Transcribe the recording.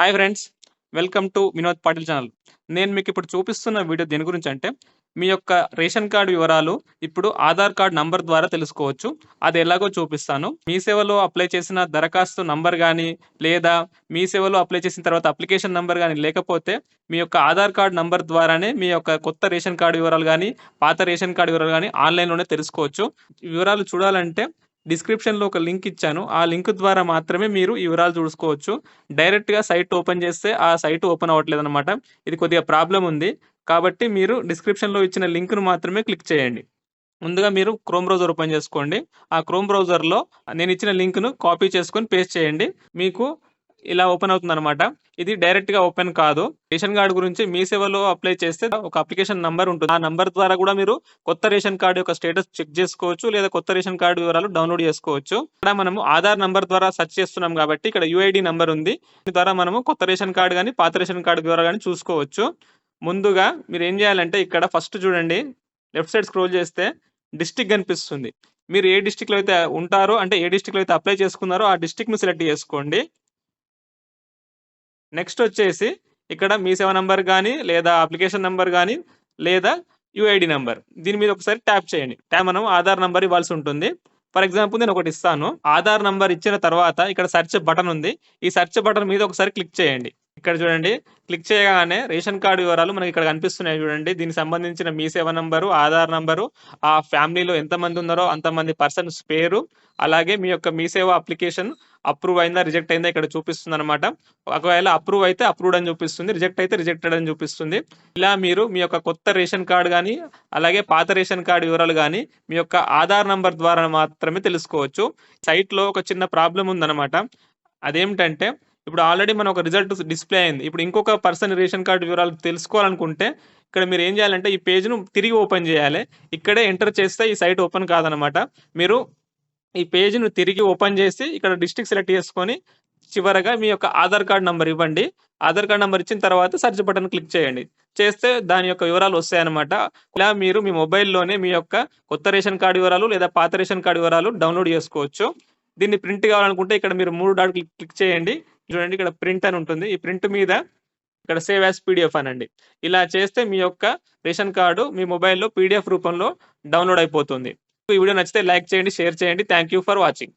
Hi friends welcome to Vinod Patil channel నేను మీకు ఇప్పుడు చూపిస్తున్న వీడియో దేని గురించి అంటే మీ యొక్క రేషన్ కార్డు వివరాలు ఇప్పుడు ఆధార్ కార్డ్ నంబర్ ద్వారా తెలుసుకోవచ్చు. అది ఎలాగో చూపిస్తాను. మీ సేవలో అప్లై చేసిన దరఖాస్తు నంబర్ కానీ లేదా మీ సేవలో అప్లై చేసిన తర్వాత అప్లికేషన్ నంబర్ కానీ లేకపోతే మీ యొక్క ఆధార్ కార్డ్ నంబర్ ద్వారానే మీ యొక్క కొత్త రేషన్ కార్డు వివరాలు కానీ పాత రేషన్ కార్డు వివరాలు కానీ ఆన్లైన్లోనే తెలుసుకోవచ్చు. వివరాలు చూడాలంటే డిస్క్రిప్షన్లో ఒక లింక్ ఇచ్చాను. ఆ లింక్ ద్వారా మాత్రమే మీరు ఈ వివరాలు చూసుకోవచ్చు. డైరెక్ట్గా సైట్ ఓపెన్ చేస్తే ఆ సైట్ ఓపెన్ అవ్వట్లేదు అనమాట ఇది కొద్దిగా ప్రాబ్లం ఉంది. కాబట్టి మీరు డిస్క్రిప్షన్లో ఇచ్చిన లింక్ను మాత్రమే క్లిక్ చేయండి. ముందుగా మీరు క్రోమ్ బ్రౌజర్ ఓపెన్ చేసుకోండి. ఆ క్రోమ్ బ్రౌజర్లో నేను ఇచ్చిన లింక్ను కాపీ చేసుకొని పేస్ట్ చేయండి. మీకు ఇలా ఓపెన్ అవుతుంది అనమాట ఇది డైరెక్ట్గా ఓపెన్ కాదు. రేషన్ కార్డు గురించి మీ సేవలో అప్లై చేస్తే ఒక అప్లికేషన్ నంబర్ ఉంటుంది. ఆ నంబర్ ద్వారా కూడా మీరు కొత్త రేషన్ కార్డు యొక్క స్టేటస్ చెక్ చేసుకోవచ్చు లేదా కొత్త రేషన్ కార్డు వివరాలు డౌన్లోడ్ చేసుకోవచ్చు. ఇక్కడ మనము ఆధార్ నంబర్ ద్వారా సెర్చ్ చేస్తున్నాం కాబట్టి ఇక్కడ యుఐడి నంబర్ ఉంది. దీని ద్వారా మనము కొత్త రేషన్ కార్డు కానీ పాత రేషన్ కార్డు వివరాలు కానీ చూసుకోవచ్చు. ముందుగా మీరు ఏం చేయాలంటే ఇక్కడ ఫస్ట్ చూడండి. లెఫ్ట్ సైడ్ స్క్రోల్ చేస్తే డిస్టిక్ కనిపిస్తుంది. మీరు ఏ డిస్టిక్లో అయితే ఉంటారో అంటే ఏ డిస్టిక్లో అయితే అప్లై చేసుకున్నారో ఆ డిస్టిక్ను సెలెక్ట్ చేసుకోండి. నెక్స్ట్ వచ్చేసి ఇక్కడ మీ సేవ నంబర్ కానీ లేదా అప్లికేషన్ నంబర్ కానీ లేదా యుఐడి నంబర్ దీని మీద ఒకసారి ట్యాప్ చేయండి. ట్యాప్ మనం ఆధార్ నంబర్ ఇవ్వాల్సి ఉంటుంది. ఫర్ ఎగ్జాంపుల్ నేను ఒకటి ఇస్తాను. ఆధార్ నంబర్ ఇచ్చిన తర్వాత ఇక్కడ సెర్చ్ బటన్ ఉంది. ఈ సెర్చ్ బటన్ మీద ఒకసారి క్లిక్ చేయండి. ఇక్కడ చూడండి క్లిక్ చేయగానే రేషన్ కార్డు వివరాలు మనకి ఇక్కడ కనిపిస్తున్నాయి చూడండి. దీనికి సంబంధించిన మీ సేవ నంబరు ఆధార్ నంబరు ఆ ఫ్యామిలీలో ఎంతమంది ఉన్నారో అంతమంది పర్సన్స్ పేరు అలాగే మీ యొక్క మీ సేవ అప్లికేషన్ అప్రూవ్ అయిందా రిజెక్ట్ అయిందా ఇక్కడ చూపిస్తుంది అనమాట ఒకవేళ అప్రూవ్ అయితే అప్రూవ్డ్ అని చూపిస్తుంది రిజెక్ట్ అయితే రిజెక్టెడ్ అని చూపిస్తుంది. ఇలా మీరు మీ యొక్క కొత్త రేషన్ కార్డు కానీ అలాగే పాత రేషన్ కార్డు వివరాలు కానీ మీ యొక్క ఆధార్ నంబర్ ద్వారా మాత్రమే తెలుసుకోవచ్చు. సైట్లో ఒక చిన్న ప్రాబ్లం ఉందన్నమాట. అదేమిటంటే ఇప్పుడు ఆల్రెడీ మన ఒక రిజల్ట్ డిస్ప్లే అయింది. ఇప్పుడు ఇంకొక పర్సన్ రేషన్ కార్డు వివరాలు తెలుసుకోవాలనుకుంటే ఇక్కడ మీరు ఏం చేయాలంటే ఈ పేజ్ను తిరిగి ఓపెన్ చేయాలి. ఇక్కడే ఎంటర్ చేస్తే ఈ సైట్ ఓపెన్ కాదనమాట. మీరు ఈ పేజ్ను తిరిగి ఓపెన్ చేసి ఇక్కడ డిస్ట్రిక్ట్ సెలెక్ట్ చేసుకొని చివరగా మీ యొక్క ఆధార్ కార్డ్ నంబర్ ఇవ్వండి. ఆధార్ కార్డ్ నెంబర్ ఇచ్చిన తర్వాత సర్చ్ బటన్ క్లిక్ చేయండి. చేస్తే దాని యొక్క వివరాలు వస్తాయన్నమాట. ఇలా మీరు మీ మొబైల్లోనే మీ యొక్క కొత్త రేషన్ కార్డు వివరాలు లేదా పాత రేషన్ కార్డు వివరాలు డౌన్లోడ్ చేసుకోవచ్చు. దీన్ని ప్రింట్ కావాలనుకుంటే ఇక్కడ మీరు మూడు డాట్ క్లిక్ చేయండి. చూడండి ఇక్కడ ప్రింట్ అని ఉంటుంది. ఈ ప్రింట్ మీద ఇక్కడ సేవ్ యాజ్ పీడిఎఫ్ అనండి. ఇలా చేస్తే మీ యొక్క రేషన్ కార్డు మీ మొబైల్లో పీడిఎఫ్ రూపంలో డౌన్లోడ్ అయిపోతుంది. ఈ వీడియో నచ్చితే లైక్ చేయండి షేర్ చేయండి. Thank you for watching